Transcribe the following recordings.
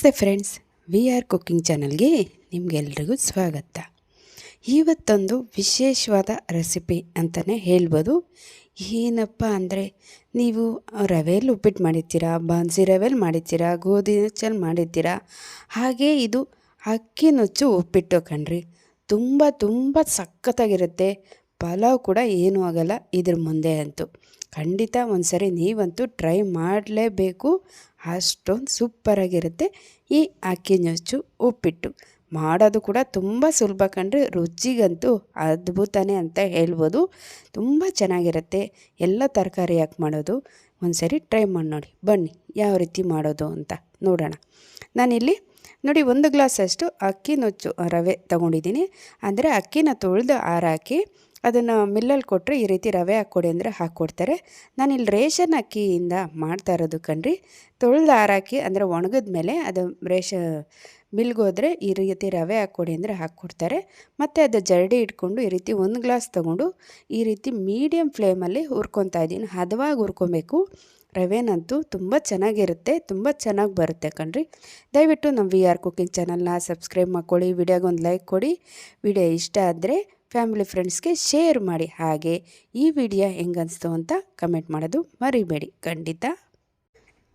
ನಮಸ್ತೆ friends we are cooking ಚಾನಲ್ಗೆ ನಿಮಗೆಲ್ರಿಗೂ ಸ್ವಾಗತ. ಇವತ್ತೊಂದು ವಿಶೇಷವಾದ ರೆಸಿಪಿ ಅಂತಲೇ ಹೇಳ್ಬೋದು. ಏನಪ್ಪ ಅಂದರೆ, ನೀವು ರವೆಯಲ್ಲಿ ಉಪ್ಪಿಟ್ಟು ಮಾಡಿರ್ತೀರಾ, ಬಾನ್ಸಿ ರವೆಯಲ್ಲಿ ಮಾಡಿರ್ತೀರಾ, ಗೋಧಿ ನುಚ್ಚಲ್ಲಿ ಮಾಡಿರ್ತೀರಾ, ಹಾಗೆ ಇದು ಅಕ್ಕಿ ನುಚ್ಚು ಉಪ್ಪಿಟ್ಟು ಕಣ್ರಿ. ತುಂಬ ತುಂಬ ಸಖತ್ತಾಗಿರುತ್ತೆ. ಪಲಾವ್ ಕೂಡ ಏನೂ ಆಗಲ್ಲ, ಇದ್ರ ಮುಂದೆ ಅಂತೂ. ಖಂಡಿತ ಒಂದು ಸರಿ ನೀವಂತೂ ಟ್ರೈ ಮಾಡಲೇಬೇಕು. ಅಷ್ಟೊಂದು ಸೂಪರಾಗಿರುತ್ತೆ. ಈ ಅಕ್ಕಿ ನೊಚ್ಚು ಉಪ್ಪಿಟ್ಟು ಮಾಡೋದು ಕೂಡ ತುಂಬ ಸುಲಭ ಕಂಡ್ರೆ ರುಚಿಗಂತೂ ಅದ್ಭುತನೇ ಅಂತ ಹೇಳ್ಬೋದು. ತುಂಬ ಚೆನ್ನಾಗಿರುತ್ತೆ. ಎಲ್ಲ ತರಕಾರಿ ಹಾಕಿ ಮಾಡೋದು? ಒಂದು ಸರಿ ಟ್ರೈ ಮಾಡಿ ನೋಡಿ. ಬನ್ನಿ, ಯಾವ ರೀತಿ ಮಾಡೋದು ಅಂತ ನೋಡೋಣ. ನಾನಿಲ್ಲಿ ನೋಡಿ ಒಂದು ಗ್ಲಾಸಷ್ಟು ಅಕ್ಕಿ ನುಚ್ಚು ರವೆ ತಗೊಂಡಿದ್ದೀನಿ. ಅಂದರೆ ಅಕ್ಕಿನ ತೊಳೆದು ಆರಾಕಿ ಅದನ್ನು ಮಿಲ್ಲಲ್ಲಿ ಕೊಟ್ಟರೆ ಈ ರೀತಿ ರವೆ ಹಾಕ್ಕೊಡಿ ಅಂದರೆ ಹಾಕ್ಕೊಡ್ತಾರೆ. ಇಲ್ಲಿ ರೇಷನ್ ಅಕ್ಕಿಯಿಂದ ಮಾಡ್ತಾ ಇರೋದು ಕಣ್ರಿ. ತೊಳೆದು ಹಾರಾಕಿ ಅಂದರೆ ಒಣಗಿದ ಮೇಲೆ ಅದು ರೇಷ ಮಿಲ್ಗೋದ್ರೆ ಈ ರೀತಿ ರವೆ ಹಾಕ್ಕೊಡಿ ಅಂದರೆ ಹಾಕ್ಕೊಡ್ತಾರೆ. ಮತ್ತು ಅದು ಜರಡಿ ಇಟ್ಕೊಂಡು ಈ ರೀತಿ ಒಂದು ಗ್ಲಾಸ್ ತೊಗೊಂಡು ಈ ರೀತಿ ಮೀಡಿಯಮ್ ಫ್ಲೇಮಲ್ಲಿ ಹುರ್ಕೊತಾ ಇದ್ದೀನಿ. ಹದವಾಗಿ ಹುರ್ಕೊಬೇಕು. ರವೆನಂತೂ ತುಂಬ ಚೆನ್ನಾಗಿರುತ್ತೆ, ತುಂಬ ಚೆನ್ನಾಗಿ ಬರುತ್ತೆ ಕಣ್ರಿ. ದಯವಿಟ್ಟು ನಮ್ಮ ವಿ ಆರ್ ಕುಕಿಂಗ್ ಚಾನಲ್ನ ಸಬ್ಸ್ಕ್ರೈಬ್ ಮಾಡ್ಕೊಳ್ಳಿ, ವಿಡಿಯೋಗೊಂದು ಲೈಕ್ ಕೊಡಿ. ವಿಡಿಯೋ ಇಷ್ಟ ಆದರೆ ಫ್ಯಾಮಿಲಿ ಫ್ರೆಂಡ್ಸ್ಗೆ ಶೇರ್ ಮಾಡಿ ಹಾಗೆ ಈ ವಿಡಿಯೋ ಹೆಂಗನ್ನಿಸ್ತು ಅಂತ ಕಮೆಂಟ್ ಮಾಡೋದು ಮರಿಬೇಡಿ. ಖಂಡಿತ.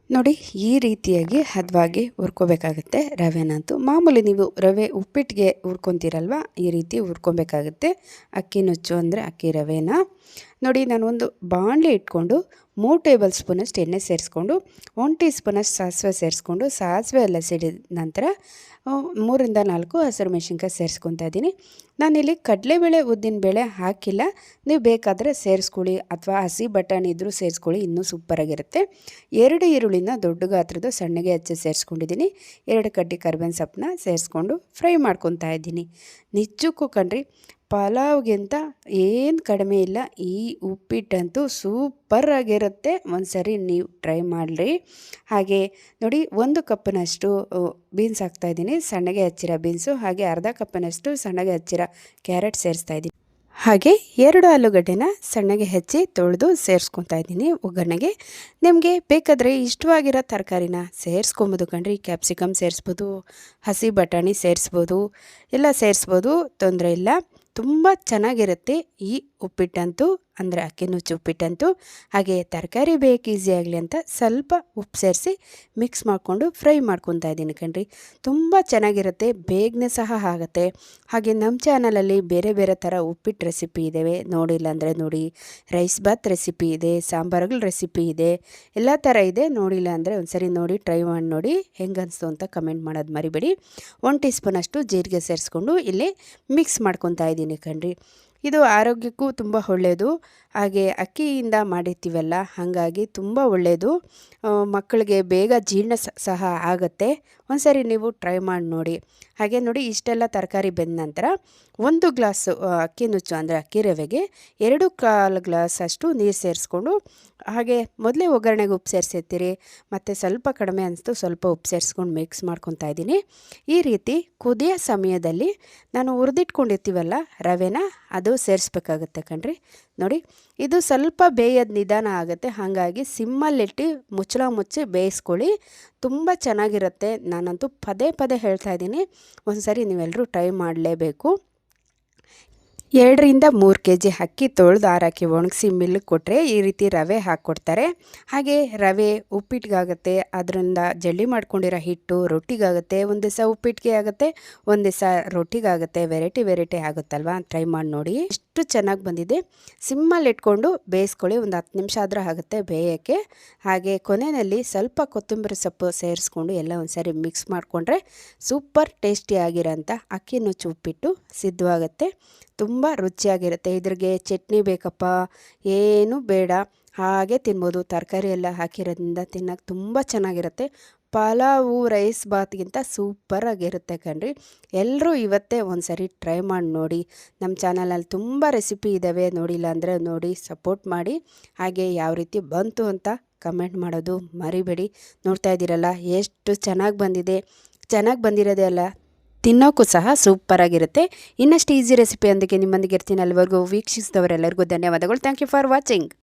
ನೋಡಿ, ಈ ರೀತಿಯಾಗಿ ಹದವಾಗಿ ಹುರ್ಕೋಬೇಕಾಗುತ್ತೆ ರವೆನಂತೂ. ಮಾಮೂಲಿ ನೀವು ರವೆ ಉಪ್ಪಿಟ್ಟಿಗೆ ಹುರ್ಕೊತೀರಲ್ವ, ಈ ರೀತಿ ಹುರ್ಕೊಬೇಕಾಗುತ್ತೆ. ಅಕ್ಕಿ ನುಚ್ಚು ಅಂದರೆ ಅಕ್ಕಿ ರವೆನ? ನೋಡಿ ನಾನು ಒಂದು ಬಾಣಲೆ ಇಟ್ಕೊಂಡು ಮೂರು ಟೇಬಲ್ ಸ್ಪೂನಷ್ಟು ಎಣ್ಣೆ ಸೇರಿಸ್ಕೊಂಡು ಒನ್ ಟೀ ಸ್ಪೂನಷ್ಟು ಸಾಸಿವೆ ಸೇರಿಸ್ಕೊಂಡು, ಸಾಸಿವೆ ಎಲ್ಲ ಸಿಡಿದ ನಂತರ ಮೂರಿಂದ ನಾಲ್ಕು ಹಸಿರು ಮೆಣಸಿನ್ಕಾಯಿ ಸೇರಿಸ್ಕೊತಾ ಇದ್ದೀನಿ ನಾನಿಲ್ಲಿ ಕಡಲೆಬೇಳೆ ಉದ್ದಿನಬೇಳೆ ಹಾಕಿಲ್ಲ. ನೀವು ಬೇಕಾದರೆ ಸೇರಿಸ್ಕೊಳ್ಳಿ ಅಥವಾ ಹಸಿ ಬಟಾಣಿ ಇದ್ದರೂ ಸೇರಿಸ್ಕೊಳ್ಳಿ, ಇನ್ನೂ ಸೂಪರಾಗಿರುತ್ತೆ ಎರಡು ಈರುಳ್ಳಿನ ದೊಡ್ಡ ಗಾತ್ರದ ಸಣ್ಣಗೆ ಹಚ್ಚಿ ಸೇರಿಸ್ಕೊಂಡಿದ್ದೀನಿ ಎರಡು ಕಡ್ಡಿ ಕರ್ಬೇವಿನ ಸೊಪ್ಪನ್ನ ಸೇರಿಸ್ಕೊಂಡು ಫ್ರೈ ಮಾಡ್ಕೊತಾ ಇದ್ದೀನಿ ನಿಜಕ್ಕೂ ಕಣ್ರಿ ಪಲಾವ್ಗಿಂತ ಏನು ಕಡಿಮೆ ಇಲ್ಲ. ಈ ಉಪ್ಪಿಟ್ಟಂತೂ ಸೂಪರಾಗಿರುತ್ತೆ ಒಂದು ಸರಿ ನೀವು ಟ್ರೈ ಮಾಡಿರಿ. ಹಾಗೆ ನೋಡಿ, ಒಂದು ಕಪ್ಪಿನಷ್ಟು ಬೀನ್ಸ್ ಹಾಕ್ತಾಯಿದ್ದೀನಿ ಸಣ್ಣಗೆ ಹಚ್ಚಿರೋ ಬೀನ್ಸು, ಹಾಗೆ ಅರ್ಧ ಕಪ್ಪಿನಷ್ಟು ಸಣ್ಣಗೆ ಹಚ್ಚಿರೋ ಕ್ಯಾರೆಟ್ ಸೇರಿಸ್ತಾ ಇದ್ದೀನಿ. ಹಾಗೆ ಎರಡು ಆಲೂಗಡ್ಡೆನ ಸಣ್ಣಗೆ ಹೆಚ್ಚಿ ತೊಳೆದು ಸೇರಿಸ್ಕೊತಾ ಇದ್ದೀನಿ ಒಗ್ಗರಣೆಗೆ. ನಿಮಗೆ ಬೇಕಾದರೆ ಇಷ್ಟವಾಗಿರೋ ತರಕಾರಿನ ಸೇರಿಸ್ಕೊಬೋದು. ಕಣ್ರಿ ಕ್ಯಾಪ್ಸಿಕಮ್ ಸೇರಿಸ್ಬೋದು, ಹಸಿ ಬಟಾಣಿ ಸೇರಿಸ್ಬೋದು, ಎಲ್ಲ ಸೇರಿಸ್ಬೋದು, ತೊಂದರೆ ಇಲ್ಲ. ತುಂಬ ಚೆನ್ನಾಗಿರುತ್ತೆ ಈ ಉಪ್ಪಿಟ್ಟಂತೂ, ಅಂದರೆ ಅಕ್ಕಿ ನುಚ್ಚು ಉಪ್ಪಿಟ್ಟಂತೂ, ಹಾಗೆ ತರಕಾರಿ ಬೇಕು ಈಸಿ ಆಗಲಿ ಅಂತ ಸ್ವಲ್ಪ ಉಪ್ಪು ಸೇರಿಸಿ ಮಿಕ್ಸ್ ಮಾಡಿಕೊಂಡು ಫ್ರೈ ಮಾಡ್ಕೊತಾ ಇದ್ದೀನಿ ಕಣ್ರಿ. ತುಂಬ ಚೆನ್ನಾಗಿರುತ್ತೆ, ಬೇಗನೆ ಸಹ ಆಗುತ್ತೆ. ಹಾಗೆ ನಮ್ಮ ಚಾನಲಲ್ಲಿ ಬೇರೆ ಬೇರೆ ಥರ ಉಪ್ಪಿಟ್ಟು ರೆಸಿಪಿ ಇದ್ದಾವೆ ನೋಡಿಲ್ಲ ಅಂದರೆ ನೋಡಿ ರೈಸ್ ಬಾತ್ ರೆಸಿಪಿ ಇದೆ, ಸಾಂಬಾರುಗಳ ರೆಸಿಪಿ ಇದೆ, ಎಲ್ಲ ಥರ ಇದೆ. ನೋಡಿಲ್ಲ ಅಂದರೆ ಒಂದ್ಸರಿ ನೋಡಿ ಟ್ರೈ ಮಾಡಿ ನೋಡಿ, ಹೆಂಗೆ ಅನಿಸ್ತು ಅಂತ ಕಮೆಂಟ್ ಮಾಡೋದು ಮರಿಬೇಡಿ. ಒನ್ ಟೀ ಸ್ಪೂನಷ್ಟು ಜೀರಿಗೆ ಸೇರಿಸ್ಕೊಂಡು ಇಲ್ಲಿ ಮಿಕ್ಸ್ ಮಾಡ್ಕೊತಾ ಇದ್ದೀನಿ ಕಣ್ರಿ. ಇದು ಆರೋಗ್ಯಕ್ಕೂ ತುಂಬ ಒಳ್ಳೆಯದು ಹಾಗೆ ಅಕ್ಕಿಯಿಂದ ಮಾಡಿರ್ತೀವಲ್ಲ, ಹಾಗಾಗಿ ತುಂಬ ಒಳ್ಳೆಯದು ಮಕ್ಕಳಿಗೆ ಬೇಗ ಜೀರ್ಣ ಸಹ ಆಗುತ್ತೆ. ಒಂದ್ಸರಿ ನೀವು ಟ್ರೈ ಮಾಡಿ ನೋಡಿ. ಹಾಗೆ ನೋಡಿ, ಇಷ್ಟೆಲ್ಲ ತರಕಾರಿ ಬೆಂದ ನಂತರ ಒಂದು ಗ್ಲಾಸು ಅಕ್ಕಿ ನುಚ್ಚು, ಅಂದರೆ ಅಕ್ಕಿ ರವೆಗೆ ಎರಡು ಕಾಲು ಗ್ಲಾಸ್ ಅಷ್ಟು ನೀರು ಸೇರಿಸ್ಕೊಂಡು, ಹಾಗೆ ಮೊದಲೇ ಒಗ್ಗರಣೆಗೆ ಉಪ್ಪು ಸೇರಿಸಿರ್ತೀರಿ, ಮತ್ತು ಸ್ವಲ್ಪ ಕಡಿಮೆ ಅನಿಸ್ತು ಸ್ವಲ್ಪ ಉಪ್ಪು ಸೇರಿಸ್ಕೊಂಡು ಮಿಕ್ಸ್ ಮಾಡ್ಕೊತಾ ಇದ್ದೀನಿ. ಈ ರೀತಿ ಕುದಿಯ ಸಮಯದಲ್ಲಿ ನಾನು ಹುರಿದಿಟ್ಕೊಂಡಿರ್ತೀವಲ್ಲ ರವೆನ, ಅದು ಸೇರಿಸ್ಬೇಕಾಗುತ್ತೆ ಕಣ್ರಿ. ನೋಡಿ ಇದು ಸ್ವಲ್ಪ ಬೇಯೋದು ನಿಧಾನ ಆಗುತ್ತೆ. ಹಾಗಾಗಿ ಸಿಮ್ಮಲ್ಲಿಟ್ಟು ಮುಚ್ಚಳ ಮುಚ್ಚಿ ಬೇಯಿಸ್ಕೊಳ್ಳಿ. ತುಂಬ ಚೆನ್ನಾಗಿರುತ್ತೆ. ನಾನಂತೂ ಪದೇ ಪದೇ ಹೇಳ್ತಾ ಇದ್ದೀನಿ. ಒಂದು ಸರಿ ನೀವೆಲ್ಲರೂ ಟ್ರೈ ಮಾಡಲೇಬೇಕು. ಎರಡರಿಂದ ಮೂರು ಕೆ ಜಿ ಅಕ್ಕಿ ತೊಳೆದು ಆರಾಕಿ ಒಣಗಿಸಿ ಮಿಲ್ಗೆ ಕೊಟ್ಟರೆ ಈ ರೀತಿ ರವೆ ಹಾಕ್ಕೊಡ್ತಾರೆ. ಹಾಗೆ ರವೆ ಉಪ್ಪಿಟ್ಟಿಗಾಗುತ್ತೆ ಅದರಿಂದ ಜಲ್ಲಿ ಮಾಡ್ಕೊಂಡಿರೋ ಹಿಟ್ಟು ರೊಟ್ಟಿಗಾಗುತ್ತೆ. ಒಂದು ದಿವಸ ಉಪ್ಪಿಟ್ಟಿಗೆ ಆಗುತ್ತೆ. ಒಂದು ದಿವಸ ರೊಟ್ಟಿಗಾಗುತ್ತೆ. ವೆರೈಟಿ ವೆರೈಟಿ ಆಗುತ್ತಲ್ವಾ? ಟ್ರೈ ಮಾಡಿ ನೋಡಿ. ಎಷ್ಟು ಚೆನ್ನಾಗಿ ಬಂದಿದೆ. ಸಿಮ್ಮಲ್ಲಿ ಇಟ್ಕೊಂಡು ಬೇಯಿಸ್ಕೊಳ್ಳಿ, ಒಂದು ಹತ್ತು ನಿಮಿಷ ಆದರೂ ಆಗುತ್ತೆ ಬೇಯೋಕ್ಕೆ. ಹಾಗೆ ಕೊನೆಯಲ್ಲಿ ಸ್ವಲ್ಪ ಕೊತ್ತಂಬರಿ ಸೊಪ್ಪು ಸೇರಿಸ್ಕೊಂಡು ಎಲ್ಲ ಒಂದು ಸಾರಿ ಮಿಕ್ಸ್ ಮಾಡಿಕೊಂಡ್ರೆ ಸೂಪರ್ ಟೇಸ್ಟಿಯಾಗಿರೋಂಥ ಅಕ್ಕಿ ನುಚ್ಚು ಉಪ್ಪಿಟ್ಟು ಸಿದ್ಧವಾಗುತ್ತೆ. ತುಂಬ ರುಚಿಯಾಗಿರುತ್ತೆ. ಇದ್ರಿಗೆ ಚಟ್ನಿ ಬೇಕಪ್ಪ, ಏನೂ ಬೇಡ. ಹಾಗೆ ತಿನ್ಬೋದು. ತರಕಾರಿ ಎಲ್ಲ ಹಾಕಿರೋದ್ರಿಂದ ತಿನ್ನೋಕೆ ತುಂಬ ಚೆನ್ನಾಗಿರುತ್ತೆ. ಪಲಾವು ರೈಸ್ ಬಾತ್ಗಿಂತ ಸೂಪರಾಗಿರುತ್ತೆ ಕಣ್ರಿ. ಎಲ್ಲರೂ ಇವತ್ತೇ ಒಂದು ಸರಿ ಟ್ರೈ ಮಾಡಿ ನೋಡಿ. ನಮ್ಮ ಚಾನಲಲ್ಲಿ ತುಂಬ ರೆಸಿಪಿ ಇದ್ದಾವೆ ನೋಡಿಲ್ಲ ಅಂದರೆ ನೋಡಿ ಸಪೋರ್ಟ್ ಮಾಡಿ. ಹಾಗೆ ಯಾವ ರೀತಿ ಬಂತು ಅಂತ ಕಮೆಂಟ್ ಮಾಡೋದು ಮರಿಬೇಡಿ. ನೋಡ್ತಾ ಇದ್ದೀರಲ್ಲ, ಎಷ್ಟು ಚೆನ್ನಾಗಿ ಬಂದಿದೆ. ಚೆನ್ನಾಗಿ ಬಂದಿರೋದೇ ಅಲ್ಲ, ತಿನ್ನೋಕ್ಕೂ ಸಹ ಸೂಪರಾಗಿರುತ್ತೆ. ಇನ್ನಷ್ಟು ಈಸಿ ರೆಸಿಪಿಯೊಂದಿಗೆ ನಿಮ್ಮೊಂದಿಗೆ ಇರ್ತೀನಿ ಅಲ್ಲಿವರೆಗೂ. ವೀಕ್ಷಿಸಿದವರೆಲ್ಲರಿಗೂ ಧನ್ಯವಾದಗಳು. Thank you for watching.